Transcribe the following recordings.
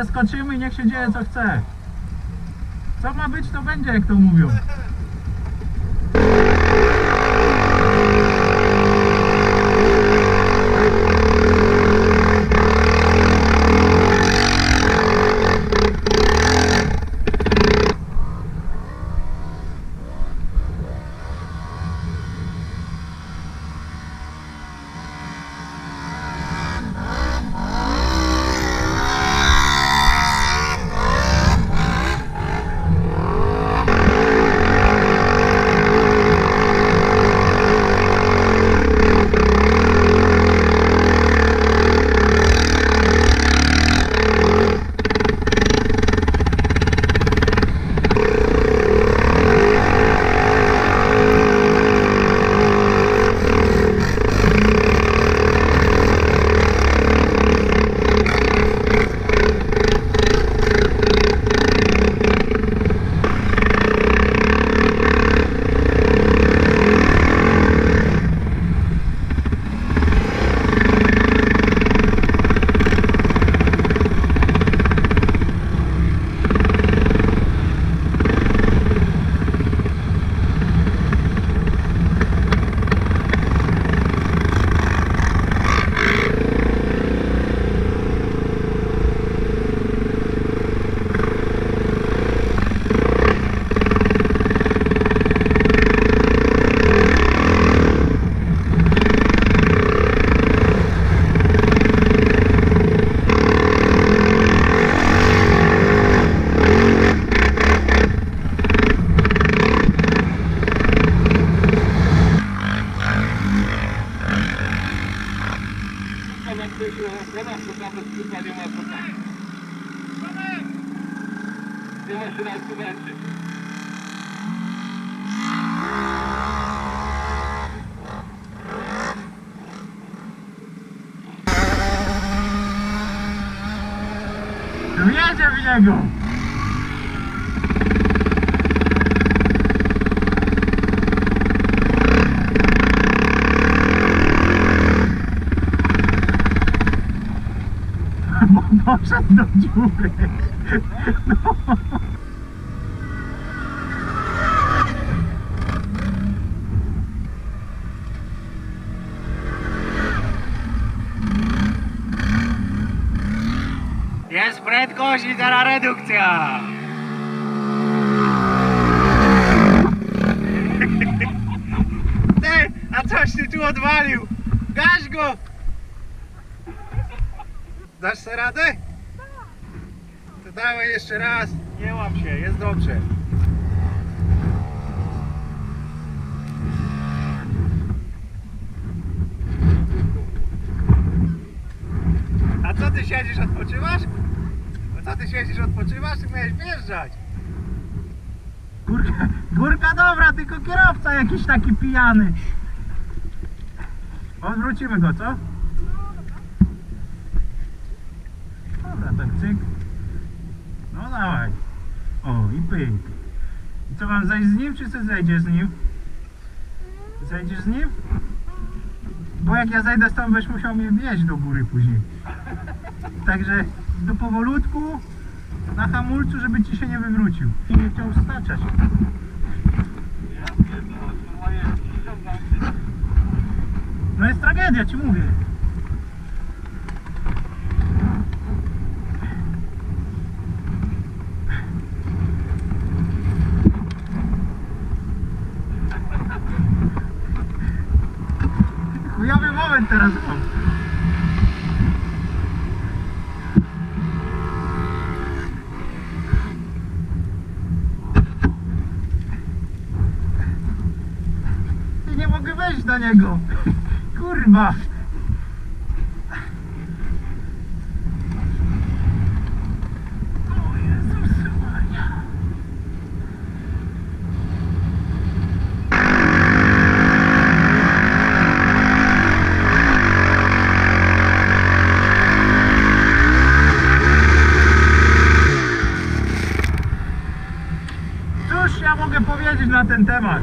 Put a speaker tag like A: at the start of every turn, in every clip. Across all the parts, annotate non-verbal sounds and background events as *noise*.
A: Zeskoczymy i niech się dzieje co chce. Co ma być, to będzie, jak to mówią. Wjedzie w niego! *laughs* Poszedł do dziury. *laughs* No. Jest prędkość i teraz redukcja. *laughs* Ty, a coś ty tu odwalił? Gaś go! Dasz sobie radę? To dawaj jeszcze raz. Nie łam się, jest dobrze. A co ty siedzisz, odpoczywasz? Co ty siedzisz, odpoczywasz? Ty miałeś wjeżdżać. Górka, górka dobra, tylko kierowca jakiś taki pijany. Odwrócimy go, co? Dobra, tak cyk. No dawaj. O, i pyk. I co, mam zejść z nim, czy co zejdziesz z nim? Zejdziesz z nim? Bo jak ja zejdę stąd, będziesz musiał mnie wieźć do góry później. Także do powolutku na hamulcu, żeby ci się nie wywrócił. I nie chciał staczać. No jest tragedia, ci mówię. Chujowy moment teraz mam. I wejść do niego. Cóż ja mogę powiedzieć na ten temat?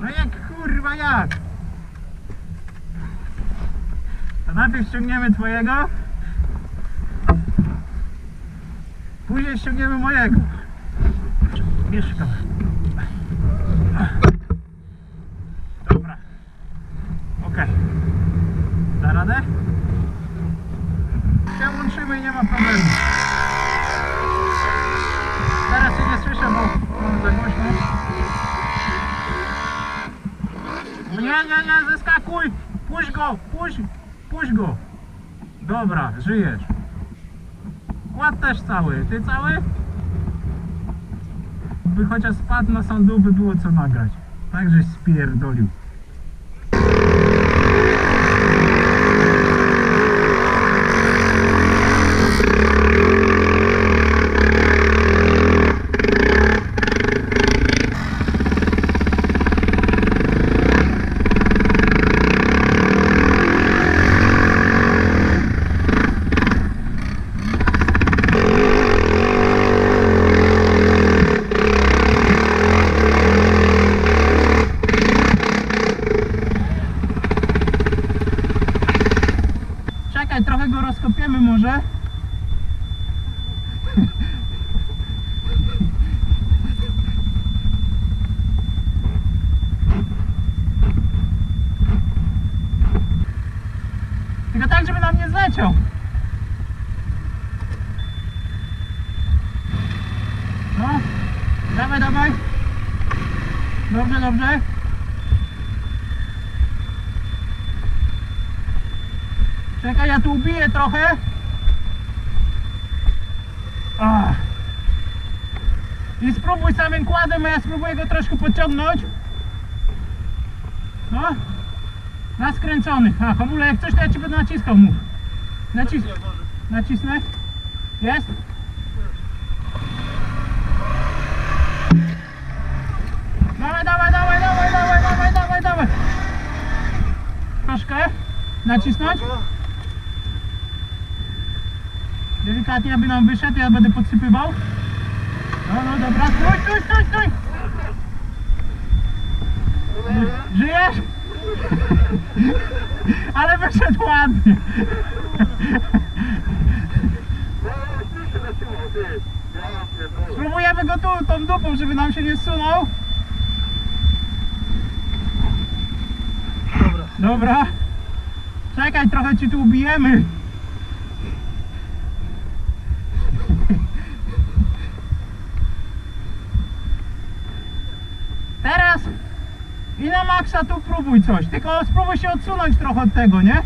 A: No jak kurwa jak? To najpierw ściągniemy twojego. Później ściągniemy mojego. Kamerę. Dobra. Okej. Da radę? Się łączymy i nie ma problemu. Teraz się nie słyszę, bo mam za głośno. Nie, nie, nie, zeskakuj! Puść go, puść, puść go. Dobra, żyjesz. Kład też cały, ty cały? By chociaż spadł na sądu, by było co nagrać. Także spierdolił. Czekaj, trochę go rozkopiemy może. Tylko tak, żeby nam nie zleciał. No, dawaj, dawaj. Dobrze, dobrze. Czekaj, ja tu ubiję trochę. I spróbuj samym kładem, a ja spróbuję go troszkę podciągnąć. No. Na skręconych. A, hamule, jak coś to ja ci będę naciskał, mów. Nacis nacisnę. Jest? Dawaj, dawaj, dawaj, dawaj, dawaj, dawaj, dawaj, dawaj. Troszkę. Nacisnąć? Delikatnie, aby nam wyszedł, ja będę podsypywał. No, no, dobra, stój, stój, stój, stój! Żyjesz? *laughs* Ale wyszedł ładnie. Spróbujemy go tu, tą dupą, żeby nam się nie zsunął.
B: Dobra.
A: Dobra. Czekaj, trochę ci tu ubijemy. Teraz i na maksa tu próbuj coś. Tylko spróbuj się odsunąć trochę od tego, nie?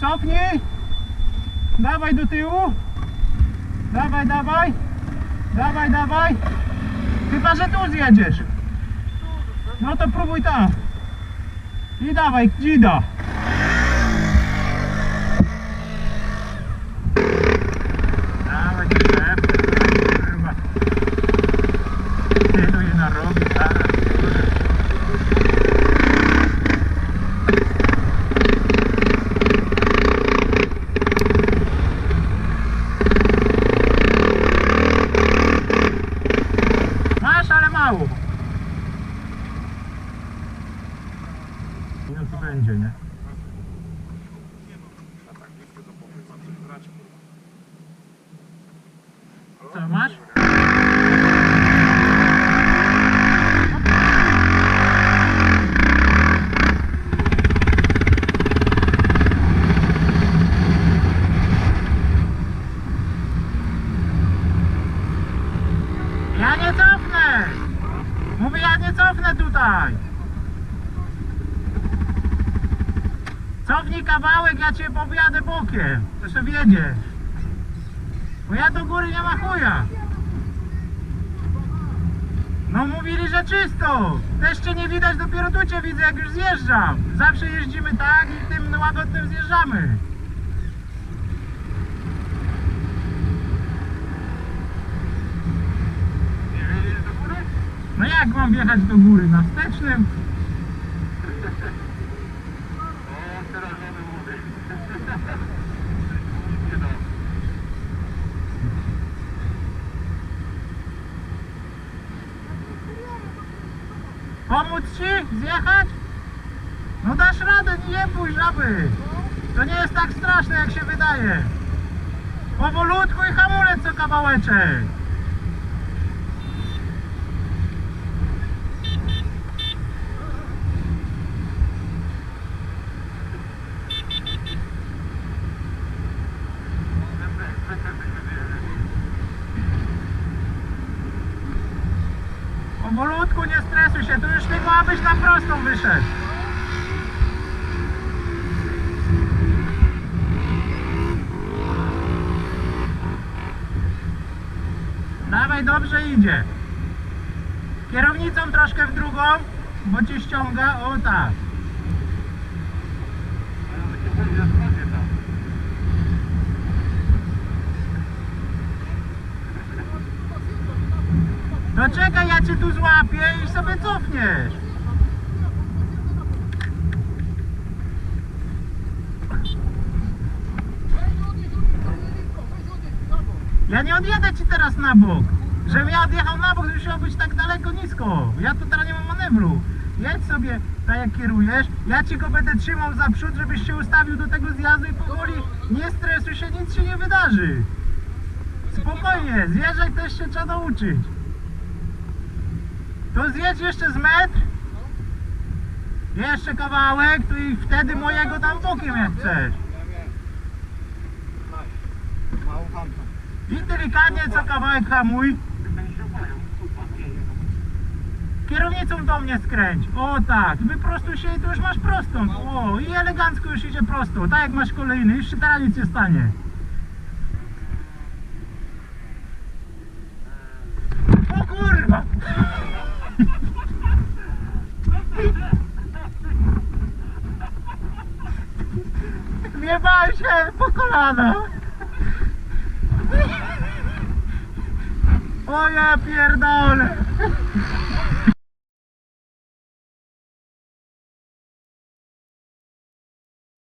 A: Cofnij. Dawaj do tyłu. Dawaj, dawaj. Dawaj, dawaj. Chyba, że tu zjedziesz. No to próbuj tam. I dawaj, dzida. Dawaj, szef, kurwa. Tylu je narobi, zaraz. Masz, ale mało. Minut tu będzie, nie?
B: A tak blisko do popyca coś brać.
A: Co, masz? Ja nie cofnę! Mówię, ja nie cofnę tutaj! Cofnij kawałek, ja cię pojadę bokiem. To sobie wiedziesz. Bo ja do góry nie ma chuja. No mówili, że czysto. Jeszcze nie widać, dopiero tu cię widzę, jak już zjeżdżam. Zawsze jeździmy tak i tym łagodnym zjeżdżamy. No jak mam wjechać do góry? Na wstecznym?
B: O, teraz mamy młody. Nie da.
A: Pomóc ci zjechać? No dasz radę, nie bój żaby. To nie jest tak straszne jak się wydaje. Powolutku i hamulec co kawałeczek. Powolutku, nie stresuj się, abyś na prostą wyszedł. Dawaj, dobrze idzie. Kierownicą troszkę w drugą, bo cię ściąga, o tak. No czekaj, ja cię tu złapię i sobie cofniesz. Ja nie odjadę ci teraz na bok. Żebym ja odjechał na bok, musiał być tak daleko nisko. Ja tu teraz nie mam manewru. Jedź sobie tak jak kierujesz. Ja ci go będę trzymał za przód, żebyś się ustawił do tego zjazdu i powoli nie stresuj się, nic się nie wydarzy. Spokojnie, zjeżdżać też się trzeba nauczyć. To zjedź jeszcze z metr. Jeszcze kawałek, tu i wtedy mojego tam bokiem jak chcesz. I delikatnie co kawałek hamuj. Kierownicą do mnie skręć. O tak. Wyprostuj się i tu już masz prostą. O i elegancko już idzie prosto. Tak jak masz kolejny. Już się teraz nic nie stanie. O kurwa! *laughs* Wjebałem się po kolana. O ja pierdolę!